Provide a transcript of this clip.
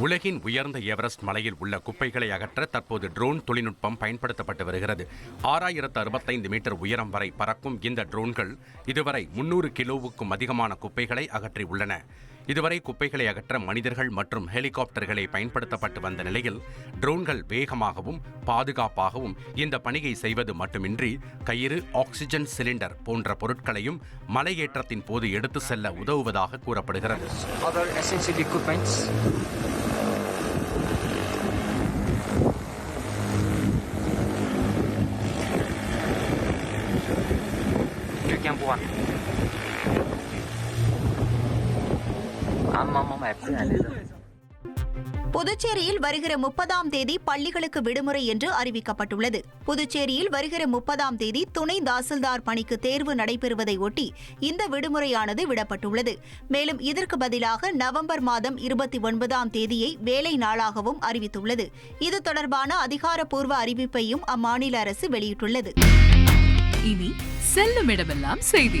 உலகின் உயர்ந்த எவரெஸ்ட் மலையில் உள்ள குப்பைகளை அகற்ற தற்போது ட்ரோன் தொழில்நுட்பம் பயன்படுத்தப்பட்டு வருகிறது. ஆறாயிரத்து அறுபத்தைந்து மீட்டர் உயரம் வரை பறக்கும் இந்த ட்ரோன்கள் இதுவரை முன்னூறு கிலோவுக்கும் அதிகமான குப்பைகளை அகற்றி உள்ளன. இதுவரை குப்பைகளை அகற்ற மனிதர்கள் மற்றும் ஹெலிகாப்டர்களை பயன்படுத்தப்பட்டு வந்த நிலையில் ட்ரோன்கள் வேகமாகவும் பாதுகாப்பாகவும் இந்த பணியை செய்வது மட்டுமின்றி கயிறு ஆக்சிஜன் சிலிண்டர் போன்ற பொருட்களையும் மலையேற்றத்தின் போது எடுத்து செல்ல உதவுவதாக கூறப்படுகிறது Camp 1. புதுச்சேரியில் வருகிற முப்பதாம் தேதி பள்ளிகளுக்கு விடுமுறை என்று அறிவிக்கப்பட்டுள்ளது. புதுச்சேரியில் வருகிற முப்பதாம் தேதி துணை தாசில்தார் பணிக்கு தேர்வு நடைபெறுவதை ஒட்டி இந்த விடுமுறையானது விடப்பட்டுள்ளது. மேலும் இதற்கு பதிலாக நவம்பர் மாதம் இருபத்தி ஒன்பதாம் தேதியை வேலை நாளாகவும் அறிவித்துள்ளது. இது தொடர்பான அதிகாரப்பூர்வ அறிவிப்பையும் அம்மாநில அரசு வெளியிட்டுள்ளது. இனி செல்லும் இடமெல்லாம் செய்தி.